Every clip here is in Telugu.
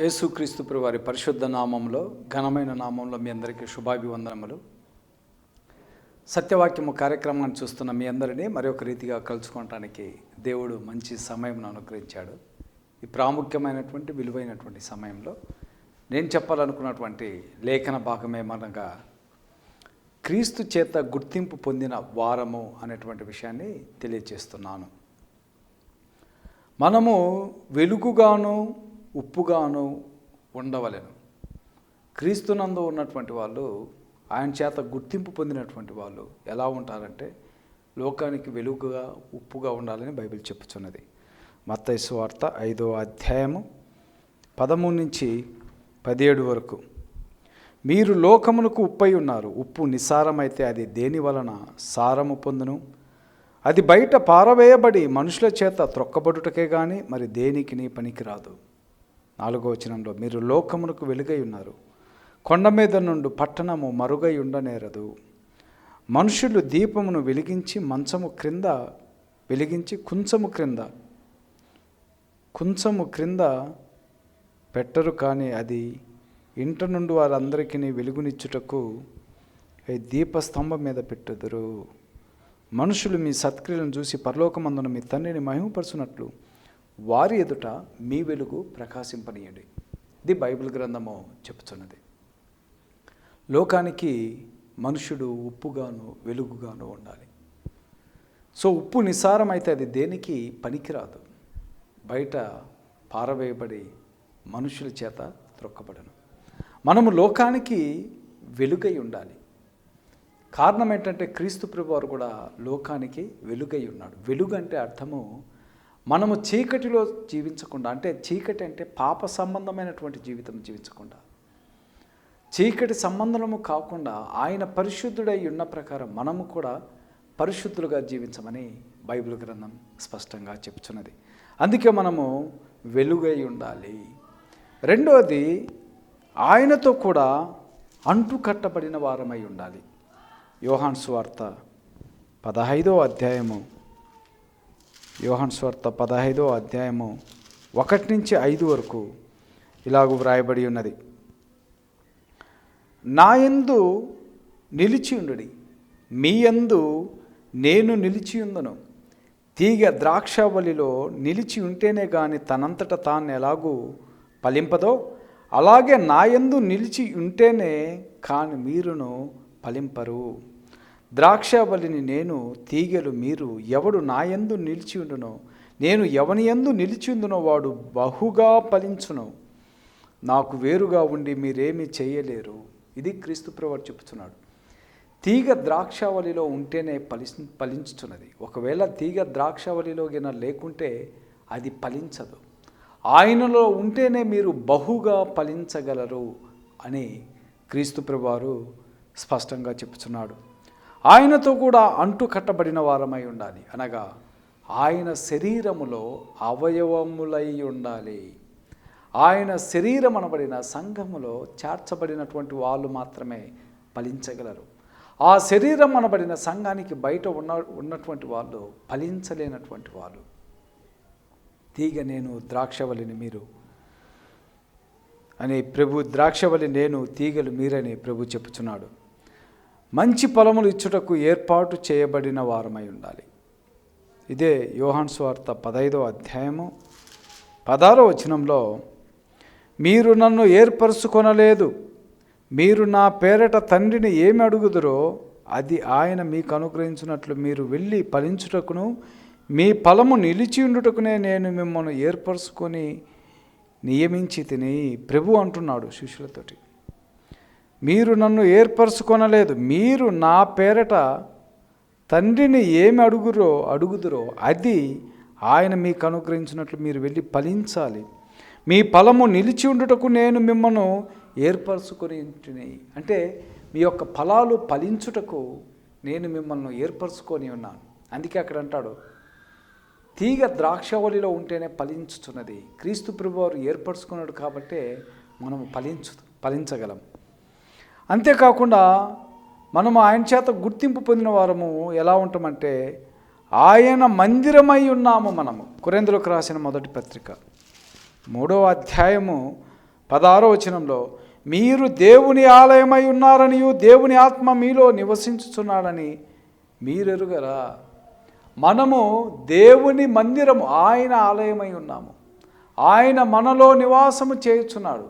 యేసుక్రీస్తు వారి పరిశుద్ధ నామంలో ఘనమైన నామంలో మీ అందరికీ శుభాభివందనములు. సత్యవాక్యము కార్యక్రమాన్ని చూస్తున్న మీ అందరినీ మరొక రీతిగా కలుసుకోవటానికి దేవుడు మంచి సమయం అనుగ్రహించాడు. ఈ ప్రాముఖ్యమైనటువంటి విలువైనటువంటి సమయంలో నేను చెప్పాలనుకున్నటువంటి లేఖన భాగమేమనగా క్రీస్తు చేత గుర్తింపు పొందిన వారము అనేటువంటి విషయాన్ని తెలియచేస్తున్నాను. మనము వెలుగుగాను ఉప్పుగాను ఉండవలెను. క్రీస్తునందు ఉన్నటువంటి వాళ్ళు ఆయన చేత గుర్తింపు పొందినటువంటి వాళ్ళు ఎలా ఉంటారంటే లోకానికి వెలుగుగా ఉప్పుగా ఉండాలని బైబిల్ చెప్పుచున్నది. మత్తైసు వార్త ఐదో అధ్యాయము పదమూడు నుంచి పదిహేడు వరకు. మీరు లోకమునకు ఉప్పై ఉన్నారు. ఉప్పు నిస్సారమైతే అది దేని వలన సారము పొందును? అది బయట పారవేయబడి మనుషుల చేత త్రొక్కబడుటకే కానీ మరి దేనికి పనికిరాదు? నాలుగో వచనంలో మీరు లోకమునకు వెలుగై ఉన్నారు. కొండ మీద నుండి పట్టణము మరుగై ఉండనేరదు. మనుషులు దీపమును వెలిగించి మంచము క్రింద వెలిగించి కుంచము క్రింద కుంచము క్రింద పెట్టరు. కానీ అది ఇంట నుండి వారందరికీ వెలుగునిచ్చుటకు ఈ దీపస్తంభం మీద పెట్టుదురు. మనుషులు మీ సత్క్రియలను చూసి పరలోకమందున మీ తండ్రిని మహిమపరచునట్లు వారి ఎదుట మీ వెలుగు ప్రకాశింపనీయండి. ఇది బైబిల్ గ్రంథము చెప్తున్నది. లోకానికి మనుషుడు ఉప్పుగాను వెలుగుగాను ఉండాలి. సో ఉప్పు నిస్సారమైతే అది దేనికి పనికిరాదు. బయట పారవేయబడి మనుషుల చేత త్రొక్కబడను. మనము లోకానికి వెలుగై ఉండాలి. కారణం ఏంటంటే క్రీస్తు వారు కూడా లోకానికి వెలుగై ఉన్నాడు. వెలుగు అంటే అర్థము మనము చీకటిలో జీవించకుండా అంటే చీకటి అంటే పాప సంబంధమైనటువంటి జీవితం జీవించకుండా చీకటి సంబంధము కాకుండా ఆయన పరిశుద్ధుడై ఉన్న ప్రకారం మనము కూడా పరిశుద్ధులుగా జీవించమని బైబిల్ గ్రంథం స్పష్టంగా చెప్తున్నది. అందుకే మనము వెలుగై ఉండాలి. రెండవది ఆయనతో కూడా అంటు కట్టబడిన వారమై ఉండాలి. యోహాన్ స్వార్త పదహైదో అధ్యాయము యోహన్ స్వార్త పదహైదో అధ్యాయము ఒకటి నుంచి ఐదు వరకు ఇలాగూ వ్రాయబడి ఉన్నది. నాయందు నిలిచి ఉండుడి. మీ యందు నేను నిలిచి ఉందను తీగ ద్రాక్షవల్లిలో నిలిచి ఉంటేనే కానీ తనంతట తాను ఎలాగూ ఫలింపదో అలాగే నాయందు నిలిచి ఉంటేనే కాని మీరును ఫలింపరు. ద్రాక్షబలిని నేను తీగలు మీరు ఎవడు నాయందు నిలిచి ఉండునో నేను ఎవని ఎందు నిలిచి ఉందునో వాడు బహుగా ఫలించును. నాకు వేరుగా ఉండి మీరేమీ చేయలేరు. ఇది క్రీస్తు ప్రవాడు చెప్తున్నాడు తీగ ద్రాక్షావళిలో ఉంటేనే ఫలి ఫలించుతున్నది ఒకవేళ తీగ ద్రాక్షావళిలో గిన లేకుంటే అది ఫలించదు. ఆయనలో ఉంటేనే మీరు బహుగా ఫలించగలరు అని క్రీస్తు ప్రభువారు స్పష్టంగా చెప్తున్నాడు ఆయనతో కూడా అంటు కట్టబడిన వారమై ఉండాలి. అనగా ఆయన శరీరములో అవయవములై ఉండాలి. ఆయన శరీరం అనబడిన సంఘములో చేర్చబడినటువంటి వాళ్ళు మాత్రమే ఫలించగలరు. ఆ శరీరం అనబడిన సంఘానికి బయట ఉన్న ఉన్నటువంటి వాళ్ళు ఫలించలేనటువంటి వాళ్ళు. తీగ నేను ద్రాక్షవల్లిని మీరు అని ప్రభు ద్రాక్షవల్లి నేను తీగలు మీరని ప్రభు చెప్పుచున్నాడు. మంచి పొలములు ఇచ్చుటకు ఏర్పాటు చేయబడిన వారమై ఉండాలి. ఇదే యోహాన్ స్వార్త పదైదో అధ్యాయము పదారో వచనంలో మీరు నన్ను ఏర్పరచుకొనలేదు. మీరు నా పేరట తండ్రిని ఏమి అడుగుదరో అది ఆయన మీకు అనుగ్రహించినట్లు మీరు వెళ్ళి ఫలించుటకును మీ ఫలము నిలిచి ఉండుటకునే నేను మిమ్మల్ని ఏర్పరచుకొని నియమించి తిని ప్రభు అంటున్నాడు శిష్యులతోటి. మీరు నన్ను ఏర్పరచుకొనలేదు. మీరు నా పేరట తండ్రిని ఏమి అడుగురో అడుగుదురో అది ఆయన మీకు అనుగ్రహించినట్లు మీరు వెళ్ళి ఫలించాలి. మీ ఫలము నిలిచి ఉండుటకు నేను మిమ్మను ఏర్పరచుకొని అంటే మీ యొక్క ఫలాలు ఫలించుటకు నేను మిమ్మల్ని ఏర్పరచుకొని ఉన్నాను. అందుకే అక్కడ అంటాడు తీగ ద్రాక్షవలిలో ఉంటేనే ఫలించుతున్నది క్రీస్తు ప్రభువారు ఏర్పరచుకున్నాడు కాబట్టే మనము ఫలించు ఫలించగలం. అంతేకాకుండా మనం ఆయన చేత గుర్తింపు పొందిన వారము ఎలా ఉంటామంటే ఆయన మందిరమై ఉన్నాము మనము. కురేంద్రులకు రాసిన మొదటి పత్రిక. మూడవ అధ్యాయము పదారో వచనంలో మీరు దేవుని ఆలయమై ఉన్నారనియు దేవుని ఆత్మ మీలో నివసించుచున్నాడని మీరెరుగరా? మనము దేవుని మందిరము ఆయన ఆలయమై ఉన్నాము. ఆయన మనలో నివాసము చేయుచున్నాడు.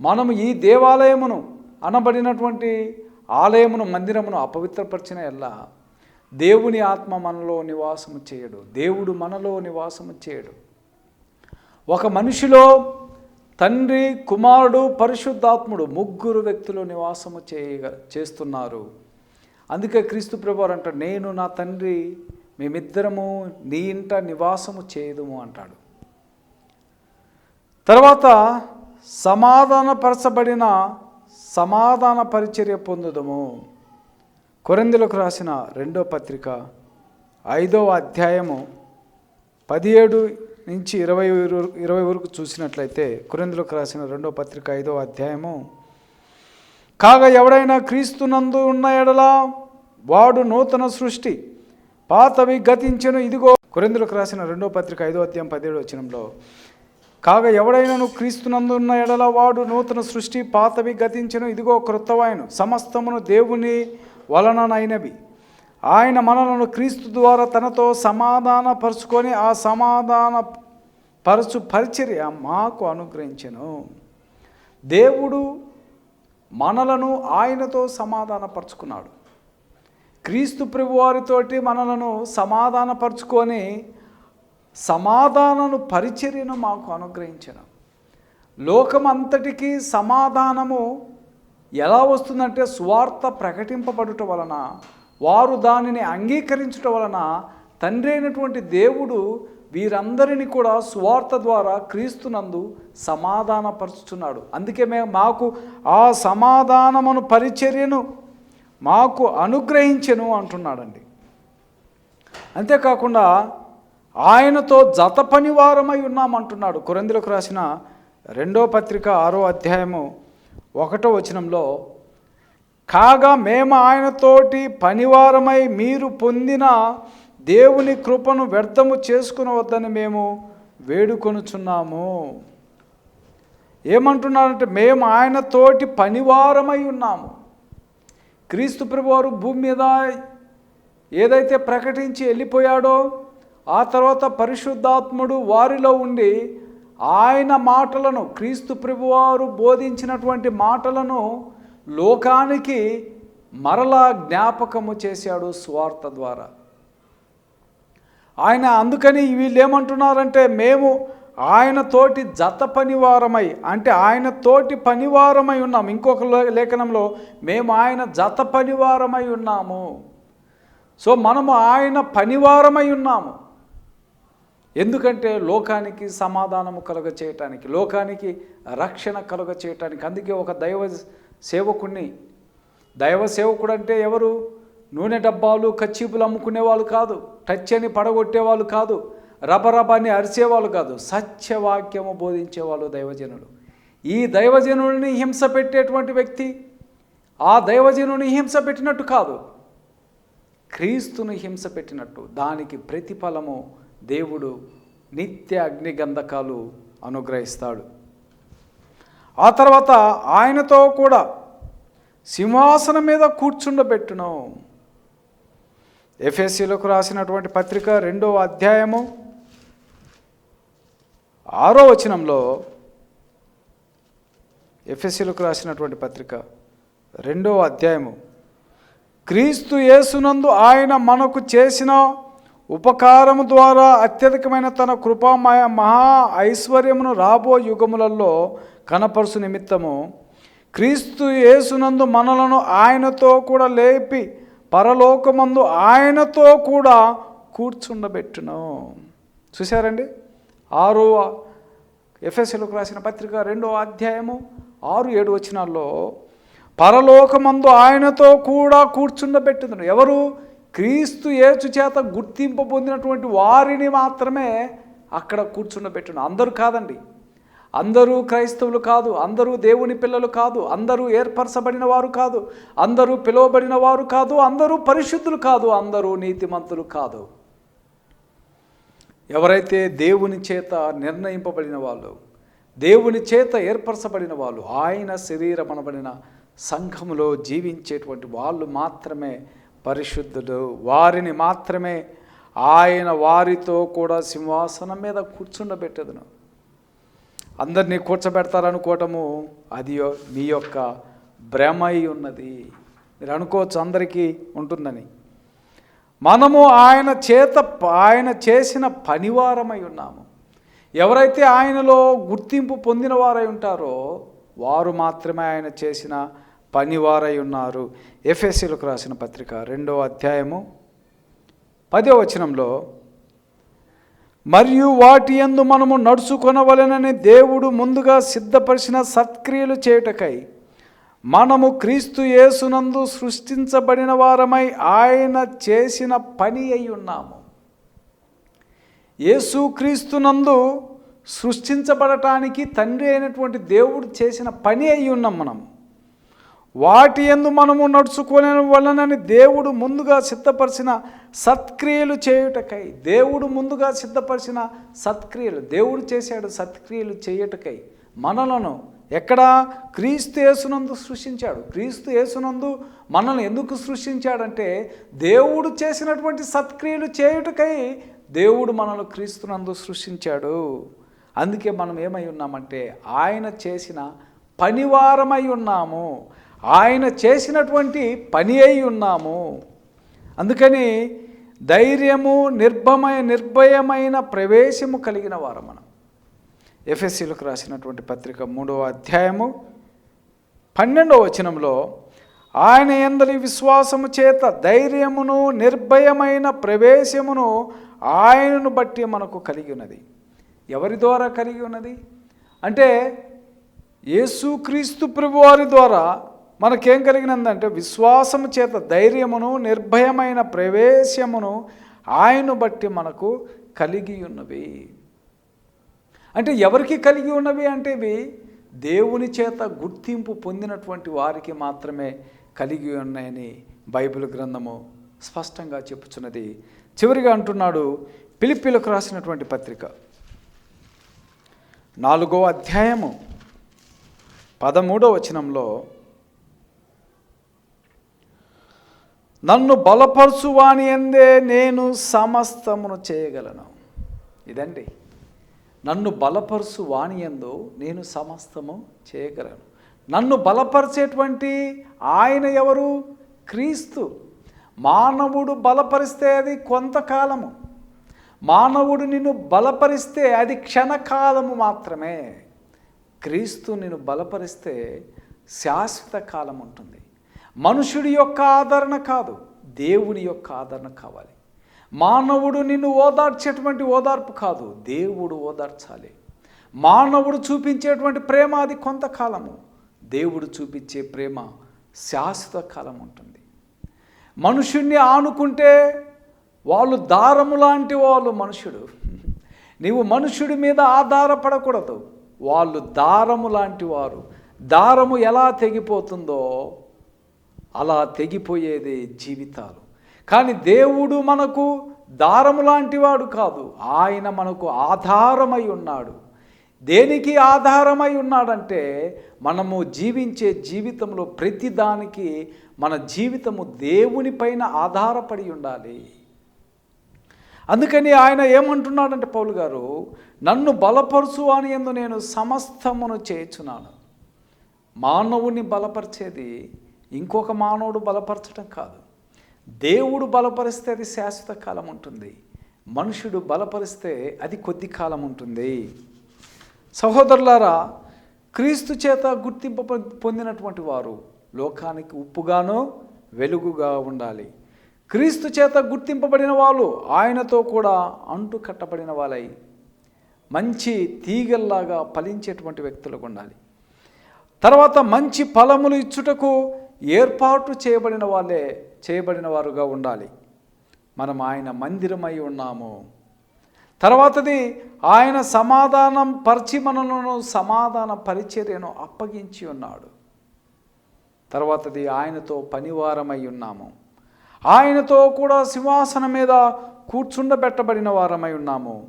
మనము ఈ దేవాలయమును అనబడినటువంటి ఆలయమును మందిరమును అపవిత్రపరిచిన ఎల్లా దేవుని ఆత్మ మనలో నివాసము చేయడు. దేవుడు మనలో నివాసము చేయడు. ఒక మనిషిలో తండ్రి కుమారుడు పరిశుద్ధాత్ముడు ముగ్గురు వ్యక్తులు నివాసము చేయగ చేస్తున్నారు. అందుకే క్రీస్తు ప్రభువారు అంటాడు నేను నా తండ్రి మేమిద్దరము నీ ఇంట నివాసము చేయదుము అంటాడు. తర్వాత సమాధానపరచబడిన సమాధాన పరిచర్య పొందుదము. కొరందులకు రాసిన రెండో పత్రిక ఐదవ అధ్యాయము పదిహేడు నుంచి ఇరవై ఇరవై వరకు చూసినట్లయితే కొరిందులకు రాసిన రెండో పత్రిక ఐదవ అధ్యాయము కాగా ఎవడైనా క్రీస్తునందు ఉన్న ఎడల వాడు నూతన సృష్టి పాతవి గతించను ఇదిగో కొరిందులకు రాసిన రెండో పత్రిక ఐదో అధ్యాయం పదిహేడు వచ్చినంలో కాగా ఎవడైనాను క్రీస్తునందున్న ఎడల వాడు నూతన సృష్టి పాతవి గతించను. ఇదిగో క్రొత్తవాయను. సమస్తమును దేవుని వలననైనవి. ఆయన మనలను క్రీస్తు ద్వారా తనతో సమాధాన పరుచుకొని ఆ సమాధాన పరచు పరిచర్య మాకు అనుగ్రహించెను. దేవుడు మనలను ఆయనతో సమాధానపరుచుకున్నాడు. క్రీస్తు ప్రభువారితోటి మనలను సమాధానపరుచుకొని సమాధానను పరిచర్యను మాకు అనుగ్రహించను లోకమంతటికీ సమాధానము ఎలా వస్తుందంటే స్వార్థ ప్రకటింపబడుట వలన వారు దానిని అంగీకరించుట వలన తండ్రి అయినటువంటి దేవుడు వీరందరినీ కూడా సువార్త ద్వారా క్రీస్తునందు సమాధానపరుచుతున్నాడు అందుకే మేము మాకు ఆ సమాధానమును పరిచర్యను మాకు అనుగ్రహించెను అంటున్నాడండి. అంతేకాకుండా ఆయనతో జత పనివారమై ఉన్నామంటున్నాడు. కొరందులకు రాసిన రెండో పత్రిక ఆరో అధ్యాయము ఒకటో వచనంలో కాగా మేము ఆయనతోటి పనివారమై మీరు పొందిన దేవుని కృపను వ్యర్థము చేసుకునవద్దని మేము వేడుకొనుచున్నాము. ఏమంటున్నారంటే మేము ఆయనతోటి పనివారమై ఉన్నాము. క్రీస్తు ప్రభువారు భూమి మీద ఏదైతే ప్రకటించి వెళ్ళిపోయాడో ఆ తర్వాత పరిశుద్ధాత్ముడు వారిలో ఉండి ఆయన మాటలను క్రీస్తు ప్రభువారు బోధించినటువంటి మాటలను లోకానికి మరలా జ్ఞాపకము చేశాడు స్వార్థ ద్వారా. ఆయన అందుకని వీళ్ళు ఏమంటున్నారంటే మేము ఆయన తోటి జత పనివారమై అంటే ఆయన తోటి పనివారమై ఉన్నాం. ఇంకొక లే- లేఖనంలో మేము ఆయన జత పనివారమై ఉన్నాము. సో మనము ఆయన పనివారమై ఉన్నాము. ఎందుకంటే లోకానికి సమాధానము కలుగ చేయటానికి లోకానికి రక్షణ కలుగ చేయటానికి అందుకే ఒక దైవ సేవకుణ్ణి దైవ సేవకుడు అంటే ఎవరు? నూనె డబ్బాలు కచ్చీపులు అమ్ముకునే వాళ్ళు కాదు టచ్ అని పడగొట్టేవాళ్ళు కాదు రబరబాన్ని అని అరిచేవాళ్ళు కాదు సత్యవాక్యము బోధించేవాళ్ళు దైవజనులు. ఈ దైవజనుడిని హింస పెట్టేటువంటి వ్యక్తి ఆ దైవజనుని హింస పెట్టినట్టు కాదు క్రీస్తుని హింస పెట్టినట్టు దానికి ప్రతిఫలము దేవుడు నిత్య అగ్నిగంధకాలు అనుగ్రహిస్తాడు. ఆ తర్వాత ఆయనతో కూడా సింహాసనం మీద కూర్చుండబెట్టును. ఎఫ్ఎస్సీలకు రాసినటువంటి పత్రిక రెండవ అధ్యాయము ఆరో వచనంలో ఎఫ్ఎస్సీలకు రాసినటువంటి పత్రిక రెండవ అధ్యాయము క్రీస్తు యేసునందు ఆయన మనకు చేసిన ఉపకారము ద్వారా అత్యధికమైన తన కృపామయ మహా ఐశ్వర్యమును రాబో యుగములలో కనపరుసు నిమిత్తము. క్రీస్తు యేసునందు మనలను ఆయనతో కూడా లేపి పరలోకమందు ఆయనతో కూడా కూర్చుండబెట్టును. చూశారండి? ఆరో ఎఫ్ఎస్ఎలకు రాసిన పత్రిక రెండో అధ్యాయము ఆరు ఏడు వచ్చినాల్లో పరలోకమందు ఆయనతో కూడా కూర్చుండబెట్టుదును ఎవరు? క్రీస్తు ఏచు చేత గుర్తింపు పొందినటువంటి వారిని మాత్రమే అక్కడ కూర్చుండబెట్టును అందరూ కాదండి. అందరూ క్రైస్తవులు కాదు అందరూ దేవుని పిల్లలు కాదు అందరూ ఏర్పరచబడిన వారు కాదు అందరూ పిలువబడిన వారు కాదు అందరూ పరిశుద్ధులు కాదు అందరూ నీతిమంతులు కాదు. ఎవరైతే దేవుని చేత నిర్ణయింపబడిన వాళ్ళు దేవుని చేత ఏర్పరచబడిన వాళ్ళు ఆయన శరీరం అనబడిన సంఘములో జీవించేటువంటి వాళ్ళు మాత్రమే పరిశుద్ధులు వారిని మాత్రమే ఆయన వారితో కూడా సింహాసనం మీద కూర్చుండబెట్టదును. అందరినీ కూర్చోబెడతారనుకోవటము అది మీ యొక్క భ్రమ అయి ఉన్నది. మీరు అనుకోవచ్చు అందరికీ ఉంటుందని. మనము ఆయన చేత ఆయన చేసిన పనివారమై ఉన్నాము. ఎవరైతే ఆయనలో గుర్తింపు పొందిన వారై ఉంటారో వారు మాత్రమే ఆయన చేసిన పనివారై ఉన్నారు. ఎఫ్ఎస్సీలకు రాసిన పత్రిక రెండో అధ్యాయము పదో వచనంలో మరియు వాటి యందు మనము నడుచుకొనవలెనని దేవుడు ముందుగా సిద్ధపరిచిన సత్క్రియలు చేయుటకై మనము క్రీస్తు యేసునందు సృష్టించబడిన వారమై ఆయన చేసిన పని అయి ఉన్నాము. యేసు క్రీస్తునందు సృష్టించబడటానికి తండ్రి అయినటువంటి దేవుడు చేసిన పని అయి ఉన్నాం మనం. వాటి ఎందు మనము నడుచుకునే వలనని దేవుడు ముందుగా సిద్ధపరిచిన సత్క్రియలు చేయుటకై దేవుడు ముందుగా సిద్ధపరిచిన సత్క్రియలు దేవుడు చేశాడు సత్క్రియలు చేయుటకై మనలను ఎక్కడ? క్రీస్తు యేసునందు సృష్టించాడు. క్రీస్తు యేసునందు మనల్ని ఎందుకు సృష్టించాడంటే దేవుడు చేసినటువంటి సత్క్రియలు చేయుటకై దేవుడు మనల్ని క్రీస్తునందు సృష్టించాడు. అందుకే మనం ఏమై ఉన్నామంటే ఆయన చేసిన పనివారమై ఉన్నాము. ఆయన చేసినటువంటి పని అయి ఉన్నాము. అందుకని ధైర్యము నిర్భమయ నిర్భయమైన ప్రవేశము కలిగిన వారు మనం. ఎఫ్ఎస్సీలకు రాసినటువంటి పత్రిక మూడవ అధ్యాయము పన్నెండవ వచనంలో ఆయన ఎందరి విశ్వాసము చేత ధైర్యమును నిర్భయమైన ప్రవేశమును ఆయనను బట్టి మనకు కలిగి ఉన్నది. ఎవరి ద్వారా కలిగి ఉన్నది? అంటే యేసుక్రీస్తు ప్రభువారి ద్వారా మనకేం కలిగినందంటే విశ్వాసము చేత ధైర్యమును నిర్భయమైన ప్రవేశమును ఆయను బట్టి మనకు కలిగి ఉన్నవి. అంటే ఎవరికి కలిగి ఉన్నవి అంటే ఇవి? దేవుని చేత గుర్తింపు పొందినటువంటి వారికి మాత్రమే కలిగి ఉన్నాయని బైబిల్ గ్రంథము స్పష్టంగా చెప్పుచున్నది. చివరిగా అంటున్నాడు పిలిపిలకు రాసినటువంటి పత్రిక. నాలుగో అధ్యాయము పదమూడో వచనంలో నన్ను బలపరచువాని ఎందే నేను సమస్తమును చేయగలను. ఇదండి. నన్ను బలపరుచు వాణి ఎందు నేను సమస్తము చేయగలను. నన్ను బలపరిచేటువంటి ఆయన ఎవరు? క్రీస్తు. మానవుడు బలపరిస్తే అది కొంతకాలము. మానవుడు నిన్ను బలపరిస్తే అది క్షణకాలము మాత్రమే. క్రీస్తు నిన్ను బలపరిస్తే శాశ్వత కాలం ఉంటుంది మనుషుడి యొక్క ఆదరణ కాదు దేవుని యొక్క ఆదరణ కావాలి. మానవుడు నిన్ను ఓదార్చేటువంటి ఓదార్పు కాదు దేవుడు ఓదార్చాలి. మానవుడు చూపించేటువంటి ప్రేమ అది కొంతకాలము దేవుడు చూపించే ప్రేమ శాశ్వత కాలం ఉంటుంది. మనుషుణ్ణి ఆనుకుంటే వాళ్ళు దారము లాంటి వాళ్ళు మనుషుడు. నీవు మనుషుడి మీద ఆధారపడకూడదు. వాళ్ళు దారము లాంటి వారు. దారము ఎలా తెగిపోతుందో అలా తెగిపోయేది జీవితాలు. కానీ దేవుడు మనకు దారము లాంటివాడు కాదు. ఆయన మనకు ఆధారమై ఉన్నాడు. దేనికి ఆధారమై ఉన్నాడంటే మనము జీవించే జీవితంలో ప్రతిదానికి మన జీవితము దేవునిపైన ఆధారపడి ఉండాలి. అందుకని ఆయన ఏమంటున్నాడంటే పౌలు గారు నన్ను బలపరుచు అని ఎందు నేను సమస్తమును చేయుచున్నాను. మానవుని బలపరిచేది ఇంకొక మానవుడు బలపరచడం కాదు. దేవుడు బలపరిస్తే అది శాశ్వత కాలం ఉంటుంది. మనుషుడు బలపరిస్తే అది కొద్ది కాలం ఉంటుంది. సహోదరులారా క్రీస్తు చేత గుర్తింపు పొందినటువంటి వారు లోకానికి ఉప్పుగానో వెలుగుగా ఉండాలి. క్రీస్తు చేత గుర్తింపబడిన వాళ్ళు ఆయనతో కూడా అంటు కట్టబడిన వాళ్ళై మంచి తీగల్లాగా ఫలించేటువంటి వ్యక్తులకు ఉండాలి. తర్వాత మంచి ఫలములు ఇచ్చుటకు ఏర్పాటు చేయబడిన వాళ్ళే చేయబడిన వారుగా ఉండాలి. మనం ఆయన మందిరమై ఉన్నాము. తర్వాతది ఆయన సమాధానం పరిచి మనలను సమాధాన పరిచర్యను అప్పగించి ఉన్నాడు. తర్వాతది ఆయనతో పనివారమై ఉన్నాము. ఆయనతో కూడా సింహాసనం మీద కూర్చుండబెట్టబడిన వారమై ఉన్నాము.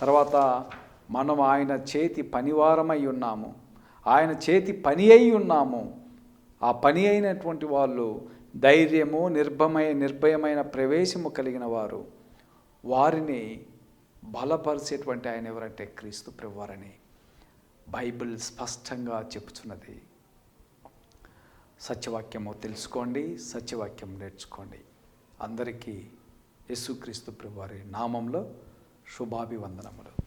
తర్వాత మనం ఆయన చేతి పనివారమై ఉన్నాము. ఆయన చేతి పని అయి ఉన్నాము. ఆ పని అయినటువంటి వాళ్ళు ధైర్యము నిర్భమయ నిర్భయమైన ప్రవేశము కలిగిన వారు వారిని బలపరిచేటువంటి ఆయన ఎవరంటే క్రీస్తు ప్రభువారని బైబిల్ స్పష్టంగా చెప్తున్నది సత్యవాక్యము తెలుసుకోండి సత్యవాక్యం నేర్చుకోండి. అందరికీ యేసుక్రీస్తు ప్రభువారి నామంలో శుభాభివందనములు.